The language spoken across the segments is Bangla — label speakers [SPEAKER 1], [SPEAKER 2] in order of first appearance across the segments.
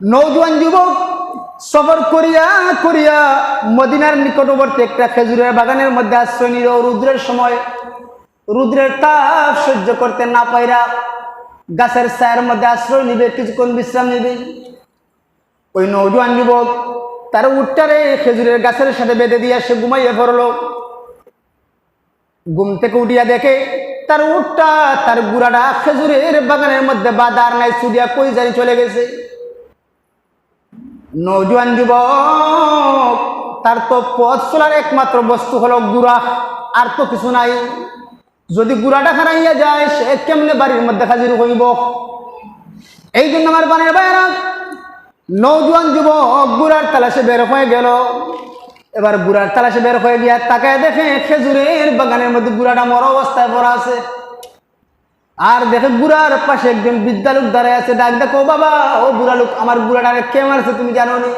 [SPEAKER 1] নৌজওয়ান যুবক সফর করিয়া করিয়া মদিনার নিকটবর্তী একটা খেজুরের বাগানের মধ্যে আশ্রয় নিল। রুদ্রের সময় রুদ্রের তাপ সহ্য করতে না পাইরা গাছের ছায়ের মধ্যে আশ্রয় নিবে, কিছুক্ষণ বিশ্রাম নিবে। ওই নৌজওয়ান যুবক তার উঠটারে খেজুরের গাছের সাথে বেঁধে দিয়ে সে ঘুমাইয়ে পড়ল। ঘুম থেকে উঠিয়া দেখে তার উঠটা তার গুড়াটা খেজুরের বাগানের মধ্যে বাদার নাই চুরিয়া কই জানি চলে গেছে। নৌজওয়ান যুবক তার তো পথ চলার একমাত্র বস্তু হলো গুড়া। আর তো কিছু নাই। যদি গুড়াটা হারাইয়া যায়, সে কেমনে বাড়ির মধ্যে হাজির হইব? এই জন্য আমার বানের বাইরা নৌজওয়ান যুবক গুড়ার তালাশে বের হয়ে গেল। এবার গুড়ার তালাশে বের হয়ে গিয়া তাকায় দেখে খেজুরের বাগানের মধ্যে গুড়াটা মর অবস্থায় পড়া আছে। আর দেখে বুড়ার পাশে একজন বিদ্যালুক দাঁড়ায় আছে, ডাক দেখো, বাবা, ও বুড়া লোক আমার বুড়াটারে কে মারছে তুমি জানো নি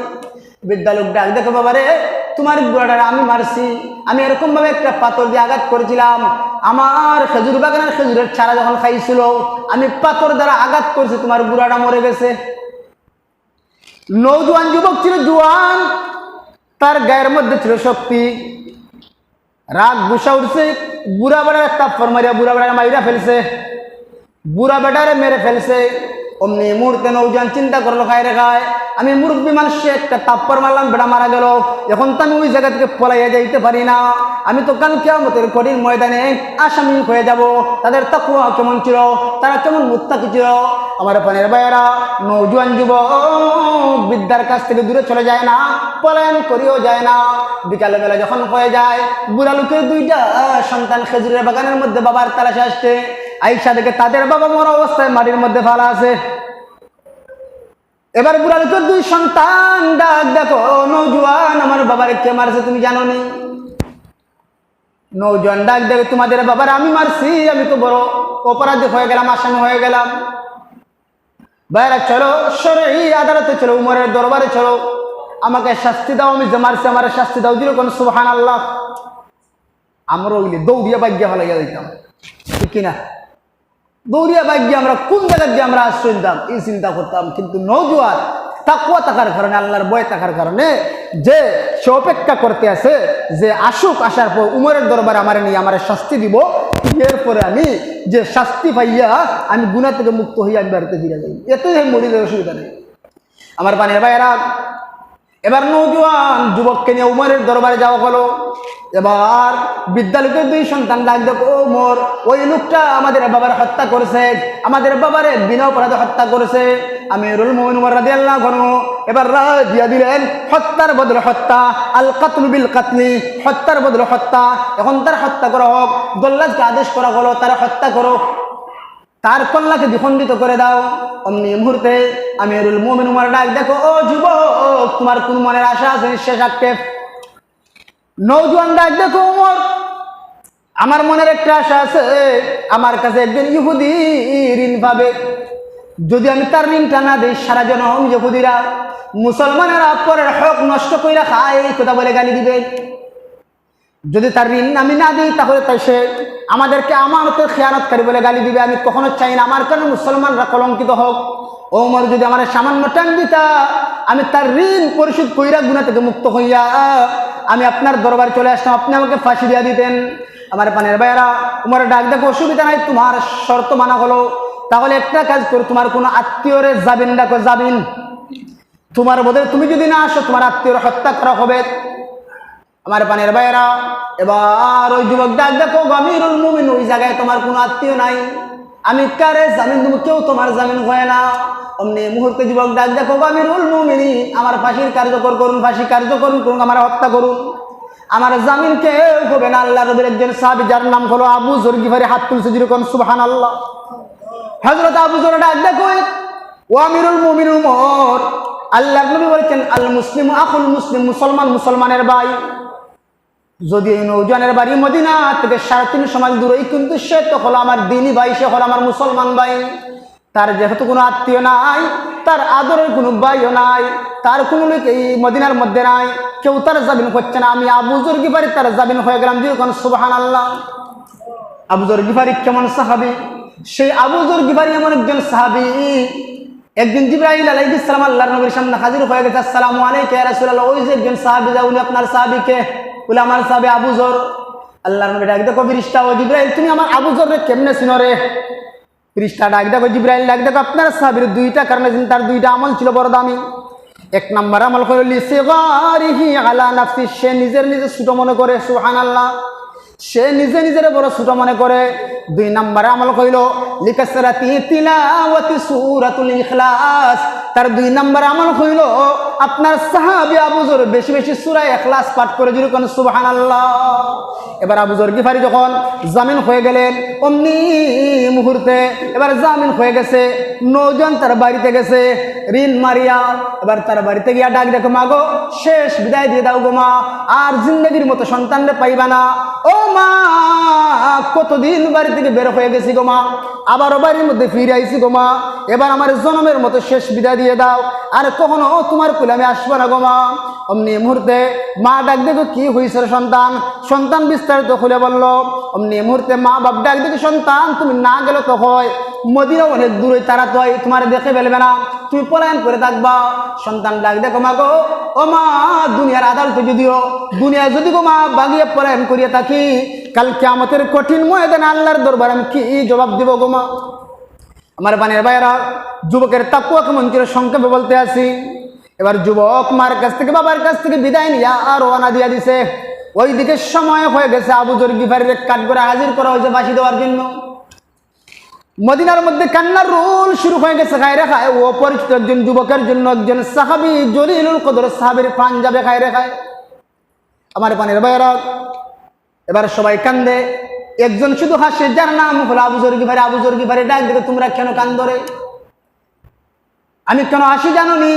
[SPEAKER 1] বিদ্যালুক ডাক দেখো, বাবা রে, তোমার বুড়াটারে আমি মারছি। আমি এরকম ভাবে একটা পাথর দিয়ে আঘাত করেছিলাম। আমার খেজুর বাগানের খেজুরের ছাড়া যখন খাইছিল, আমি পাথর দ্বারা আঘাত করছি, তোমার বুড়াটা মরে গেছে। নৌজওয়ান যুবক ছিল জুয়ান, তার গায়ের মধ্যে ছিল শক্তি। রাগ গুসা উঠছে, বুড়া বেড়ার একটা ফর মারিয়া বুড়া বেড়ার মাইরা ফেলছে। বুড়া বেটারে মেরে ফেলছে। অমনি মুহূর্তে নৌজান চিন্তা করল খায় রে খায় আমি মুরব্বী মানুষে একটা তাপ্পর মারলাম বেড়া মারা গেল। এখন তো আমি ওই জায়গা থেকে পলাইয়া যাইতে পারি না। আমি তো কাল কেমতের কঠিন ময়দানে আসামি হয়ে যাব। তাদের তাকুয়া কেমন ছিল? তারা কেমন মুত্তাকি ছিল? আমার পানের বাইরা নৌজওয়ান যুবক বিদ্যার কাছ থেকে দূরে চলে যায় না, পলায়ন করিও যায় না। বিকালে বেলা যখন হয়ে যায়, বুড়া দুইটা সন্তান খেজুরের বাগানের মধ্যে বাবার তালাশে আসছে। আইসা দেখে তাদের বাবা মরা অবস্থায় মাটির মধ্যে ফালা আছে। এবার বুড়া লোকের দুই সন্তান, ডাক, দেখো নৌজওয়ান আমার বাবার কে মারছে তুমি জানো নি? নৌজওয়ান ডাক, দেখে, তোমাদের বাবার আমি মারছি, আমি তো বড় অপরাধী হয়ে গেলাম, আসামি হয়ে গেলাম। বাইরা চলো, সরে আদালতে চলো, উমরের দরবারে চলো। আমাকে শাস্তি দাও, আমি যে মারছি, আমার শাস্তি দাও, দিল কোন সুহান আল্লাহ আমরা ওইগুলি দৌড়িয়া বাগ্যা ভালো দিতাম। ঠিক কিনা? দৌড়িয়া বাগ্যে আমরা কোন জায়গা দিয়ে আমরা আশ্রয় দিতাম এই চিন্তা করতাম। কিন্তু নৌজোয়ার তাকুয়া থাকার কারণে, আল্লাহর বয় থাকার কারণে যে সে অপেক্ষা করতে আছে যে আসুক, আসার পর উমরের দরবারে আমার নিয়ে আমার শাস্তি দিব। এরপরে আমি যে শাস্তি পাইয়া আমি গুণা থেকে মুক্ত হইয়া আমি বাড়িতে ফিরে যাই। এতই মরিদের অসুবিধা নেই। আমার পানির ভাইয়েরা, এবার নৌজওয়ান যুবককে নিয়ে উমরের দরবারে যাওয়া হলো। এবার বিদ্যালয়ের দুই সন্তান ডাক ও মোর, ওই লোকটা আমাদের বাবার হত্যা করেছে। আমাদের বাবারে বিনা অপরাধে হত্যা করেছে। আমি রুল মোমিন উমর রাদি আল্লাহ এবার রায় দিয়া দিলেন, হত্যার বদলে হত্যা আল কাতলু বিল কাতলি হত্যার বদলে হত্যা। এখন তার হত্যা করা হোক, দোল্লাজকে আদেশ করা হলো, তারা হত্যা করো। তার কল্যাকে দ্বিখণ্ডিত করে দাও। অমনি মুহূর্তে আমিরুল মোমিন উমর ডাক, দেখো, ও যুবক, তোমার কোন মনের আশা আছে? শেষ আক্ষেপ। নৌজওয়ান ডাক দেখো উমর। আমার মনের একটা আশা আছে, আমার কাছে একজন ইহুদি ঋণ পাবে। যদি আমি তার ঋণটা না দিই, সারা জনম ইহুদিরা, মুসলমানেরা পরের হক নষ্ট করে খায়, এই কথা বলে গালি দিবে। যদি তার ঋণ আমি না দিই, তাহলে তাই সে আমাদেরকে আমার তো খেয়ানতকারী বলে গালি দিবে। আমি কখনো চাই না। আমার কারণে মুসলমানরা কলঙ্কিত হোক। ওমর যদি আমার সামান্য টান দিতা, আমি তার ঋণ পরিশোধ কইরা গুণা থেকে মুক্ত হইয়া, আমি আপনার দরবারে চলে আসতাম। আপনি আমাকে ফাঁসি দিয়া দিতেন। আমার পানের ভাইয়েরা তোমার ডাক দেখো, অসুবিধা নাই, তোমার শর্ত মানা হলো। তাহলে একটা কাজ করো, তোমার কোনো আত্মীয়রে যাবেন ডাকো যাবেন তোমার বোধে তুমি যদি না আসো, তোমার আত্মীয়র হত্যা করা হবে। আমার পানের ভাইয়েরা, এবার ওই যুবক ডাক, দেখো আমিরুল মুমিন, ওই জায়গায় তোমার কোনো আত্মীয় নাই। আমি কারে জামিন দেবো? কেউ তোমার জামিন হয় না। অমনি মুহূর্তে যুবক ডাক, দেখো আমিরুল মুমিনি, আমার ফাঁসির কার্যকর করুন, ফাঁসি কার্যকর করুন, আমার হত্যা করুন। আমার জামিন কেউ হবে না। আল্লাহ রবির একজন সাহাবি, যার নাম হলো আবু জরগিফারি হাত তুলছে যেরকম সুবহান আল্লাহ হজরত আবু জর ডাক, দেখো ও আমিরুল মুমিন উমর। আল্লাহ নবী বলেছেন, আল মুসলিম আকুল মুসলিম, মুসলমান মুসলমানের ভাই। যদি এই নৌজানের বাড়ি মদিনা থেকে সাড়ে তিন সমাজ দূরেই কিন্তু সে তো হলো আমার দিনী ভাই, সে হলো আমার মুসলমান ভাই। তার যেহেতু কোনো আত্মীয় নাই, তার আদরের কোনো ভাইও নাই, তার কোনো লোক এই মদিনার মধ্যে নাই, কেউ তার জামিন করছে না। আমি আবুজর গিফারি তার জামিন হয়ে গেলাম যখন সুবাহান আল্লাহ আবুজর গিফারি কেমন সাহাবি? সেই আবুজর গিফারি এমন একজন সাহাবি একদিন জিব্রাহিল আলাইহিস সালাম, আল্লাহর নবীর সামনে হাজির হয়ে গেছে। আসসালামু আলাইকা রাসূলুল্লাহ। ওই যে একজন সাহাবী যা, উনি আপনার সাহাবীকে বলে আমার সাহাবী আবু জর, আল্লাহর নবী ডাক দেখো ফিরিস্তা ও জিব্রাইল, তুমি আমার আবু জর রে কেমনে চিনো রে? ফিরিস্তা ডাক দেখো জিব্রাইল, ডাক দেখো আপনার সাহাবীর দুইটা কারণে তার দুইটা আমল ছিল বড় দামি। এক নাম্বার আমল করে লিসিগারিহি আলা নাফসি, সে নিজের নিজে ছোট মনে করে, সুবহানাল্লাহ। সে নিজে নিজের বড় ছোট মনে করে। দুই নম্বরে আমল কইল লিকাসরাতি তিলাওয়াতি সূরাতুল ইখলাস তার দুই নম্বর আমল হইল, আপনার সাহাবি আবুজুর বেশি বেশি সুরায় এখলাস পাঠ করে যদি কোন সুবহানাল্লাহ। এবার আবুজর গিফারি যখন জামিন হয়ে গেলেন, অমনি মুহূর্তে এবার জামিন হয়ে গেছে, নৌজন তার বাড়িতে গেছে, ঋণ মারিয়া এবার তার বাড়িতে গিয়া ডাক দেখো মাগো শেষ বিদায় দিয়ে দাও গো মা, আর জিন্দগির মতো সন্তানরে পাইবা না। ও মা, কতদিন বাড়ি থেকে বের হয়ে গেছি গো মা আবারও বাড়ির মধ্যে ফিরে আইছি গো মা, এবার আমার জনমের মতো শেষ বিদায় দিয়ে দাও, আর কখনো তোমার কুলে আমি আসব না গো মা। অমনি মুহূর্তে মা ডাক দেখো, কি হয়েছে সন্তান? সন্তান বিস্তারিত খুলে বলল, অমনি মুহূর্তে মা বাপ ডাক দেখো সন্তান, তুমি না গেলে তো হয়। মদিনা অনেক দূরে তারা তো তোমার দেখে ফেলবে না। তুমি পলায়ন করে থাকবা। সন্তান ডাক দেখো মা গো। ও মা, দুনিয়ার আদালতে যদিও, দুনিয়ায় যদি গো মা বাগিয়ে পলায়ন করিয়ে থাকি, কাল কেমতের কঠিন ময়দানে আল্লাহর দরবার আমি কি জবাব দিব গো মা? আমার বানের ভাইয়েরা, যুবকের তাকুয়া কেমন ছিল সংক্ষেপে বলতে আসি। এবার যুবক মার কাছ থেকে, বাবার কাছ থেকে বিদায় নিয়ে আর ওয়ানা দিয়া দিছে। ওই দিকে সময় হয়ে গেছে আবু জর গিফারের কাঠ করে হাজির করা হয়েছে বাসি দেওয়ার জন্য। মদিনার মধ্যে কান্নার রোল শুরু হয়ে গেছে খায়। রেখায় ও পরিচিত একজন যুবকের জন্য একজন সাহাবি জলিলুল কদর, সাহাবির প্রাণ যাবে খায়। রেখায় আমার পানের ভাইয়েরা, এবার সবাই কান্দে। একজন শুধু হাসে, যার নাম হলো আবু জর্গি ভাই আবু জর্গি ভাই ডাক দেখে তোমরা কেন কান্দরে আমি কেন হাসি জানো নি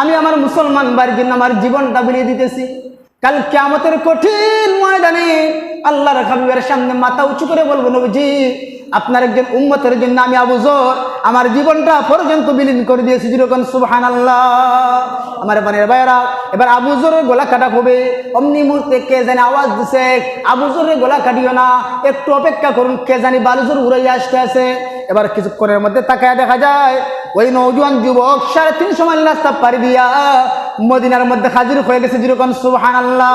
[SPEAKER 1] আমি আমার মুসলমান বাড়ির জন্য আমার জীবনটা বিলিয়ে দিতেছি। কাল কেমতের কঠিন ময়দানে আল্লাহর হাবিবের সামনে মাথা উঁচু করে বলব, নবীজি, আপনার একজন উম্মতের জন্য আমি আবু জর, আমার জীবনটা পর্যন্ত বিলীন করে দিয়েছি যেরকম সুবহান আল্লাহ আমার বানের ভাইয়েরা, এবার আবু জোরের গলা কাটা হবে। অমনি মুহূর্তে কে জানি আওয়াজ দিছে, আবু জোরের গলা কাটিও না। একটু অপেক্ষা করুন, কে জানি বালুজোর উড়াই আসতে আছে। এবার কিছুক্ষণের মধ্যে তাকায় দেখা যায়, ওই নৌজওয়ান যুবক সাড়ে তিনশো মাইল রাস্তা পাড়ি দিয়া মদিনার মধ্যে হাজির হয়ে গেছে যেরকম সুবহান আল্লাহ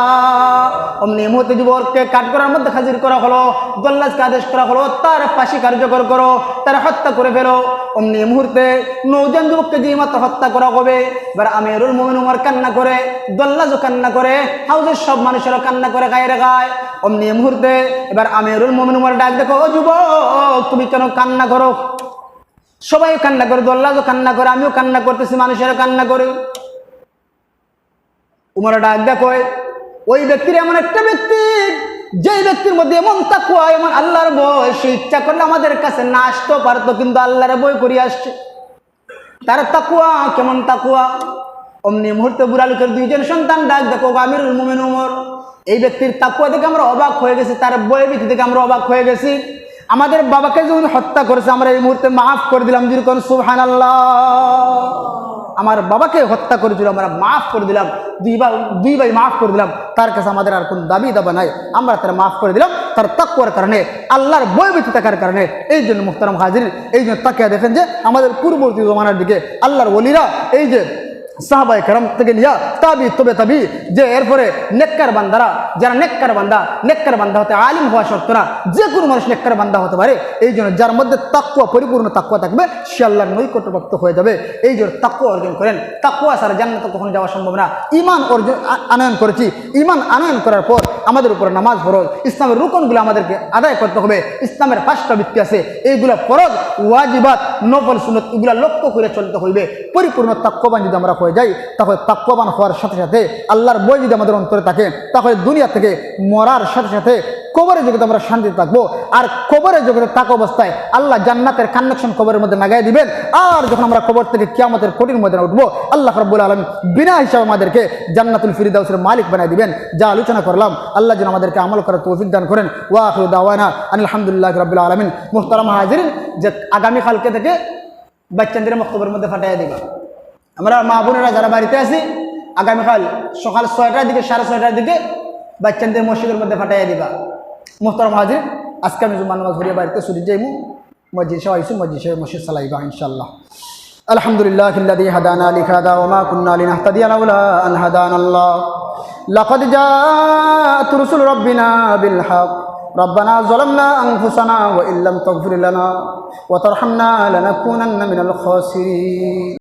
[SPEAKER 1] মুহূর্তে যুবককে কাট করার মধ্যে হাজির করা হলো দল্লাজকে আদেশ করা হলো, তার ফাঁসি কার্যকর করো, তার হত্যা করে ফেলো। অমনি মুহূর্তে নৌজান যুবককে যে মাত্র হত্যা করা হবে, এবার আমিরুল মোমিন উমর কান্না করে দল্লাজও কান্না করে, হাউজের সব মানুষেরও কান্না করে গায়ে। রেখায় অমনি মুহূর্তে এবার আমিরুল মোমিন উমর ডাক দেখো, ও যুবক, তুমি কেন কান্না করো? সবাই কান্না করে দল্লাজও কান্না করে, আমিও কান্না করতেছি, মানুষেরও কান্না করে। উমর ডাক দেখো, ওই ব্যক্তির এমন একটা ব্যক্তি, যেই ব্যক্তির মধ্যে এমন তাকুয়া এমন আল্লাহর বই সে ইচ্ছা করলে আমাদের কাছে না আসতেও পারতো, কিন্তু আল্লাহর বই করে আসছে। তার তাকুয়া কেমন তাকুয়া অমনি মুহূর্তে বুড়া লোকের দুইজন সন্তান ডাক দেখো আমিরুল মুমিন উমর। এই ব্যক্তির তাকুয়া দেখে আমরা অবাক হয়ে গেছি, তার বই ভীতি থেকে আমরা অবাক হয়ে গেছি। আমাদের বাবাকে যে উনি হত্যা করেছে, আমরা এই মুহূর্তে মাফ করে দিলাম যেরকম সুবহান আল্লাহ আমার বাবাকে হত্যা করেছিল আমরা মাফ করে দিলাম, দুই ভাই দুই ভাই মাফ করে দিলাম, তার কাছে আমাদের আর কোনো দাবি দাবা নাই, আমরা তারা মাফ করে দিলাম, তার তাকুয়ার কারণে, আল্লাহর বৈবিত থাকার কারণে, এই জন্য মুখতারাম হাজির, এই জন্য তাকিয়া দেখেন যে আমাদের পূর্ববর্তী জমানার দিকে আল্লাহর ওলিরা, এই যে সাহাবাই কারাম থেকে নিয়া তাবি, তবে তাবি, যে এরপরে নেককার বান্দারা, যারা নেককার বান্দা নেককার বান্দা হতে আলিম হওয়া সত্য না, যে কোনো মানুষ নেককার বান্দা হতে পারে। এই জন্য যার মধ্যে তাকুয়া পরিপূর্ণ তাকুয়া থাকবে, সে আল্লাহর নৈকট্যপ্রাপ্ত হয়ে যাবে। এই জন্য তাকুয়া অর্জন করেন। তাকুয়া ছাড়া জান্নাতে কখনো যাওয়া সম্ভব না। ইমান অর্জন আনয়ন করেছি। ইমান আনয়ন করার পর আমাদের উপরে নামাজ ফরজ। ইসলামের রুকনগুলো আমাদেরকে আদায় করতে হবে। ইসলামের পাঁচটা ভিত্তি আছে। এইগুলো ফরজ, ওয়াজিবাত, নফল সুনত এগুলা লক্ষ্য করে চলতে হইবে। পরিপূর্ণ তাক্যবান যদি আমরা হয়ে যাই তাহলে তাক্যবান হওয়ার সাথে সাথে আল্লাহর বই যদি আমাদের অন্তরে থাকে। তাহলে দুনিয়া থেকে মরার সাথে সাথে কবরের জগতে আমরা শান্তিতে থাকব। আর কবরের জগতে থাকা অবস্থায় আল্লাহ জান্নাতের কানেকশন কবরের মধ্যে লাগাই দিবেন। আর যখন আমরা কবর থেকে কিয়ামতের কঠিন ময়দানে উঠবো, আল্লাহ রব্বুল আলম বিনা হিসাবে আমাদেরকে জান্নাতুল ফিরিদাউসের মালিক বানাই দিবেন। যা আলোচনা করলাম, আল্লাহ যেন আমাদেরকে আমল করার তৌফিক দান করেন। ওয়াহ দাওয়ানা আলহামদুলিল্লাহ রবিল্লা আলমিন। মুহতারাম হাজির যে আগামীকালকে থেকে বাচ্চাদের মক্তবের মধ্যে ফাটাইয়া দিবা। আমরা মা বোনেরা যারা বাড়িতে আছি আগামীকাল সকাল ছয়টার দিকে সাড়ে ছয়টার দিকে বাচ্চাদের মসজিদের মধ্যে ফাটাইয়া দিবা মোহতরম হাজির আজকে আমি জুমান নামাজ ঘুরিয়ে বাড়িতে সুরি যাইমু মসজিদ সহ আইসু মসজিদ সহ মসজিদ সালাইবা ইনশাল্লাহ الحمد لله الذي هدانا لهذا وما كنا لنهتدي لولا ان هدانا الله لقد جاءت رسل ربنا بالحق ربنا ظلمنا انفسنا وان لم تغفر لنا وترحمنا لنكونن من الخاسرين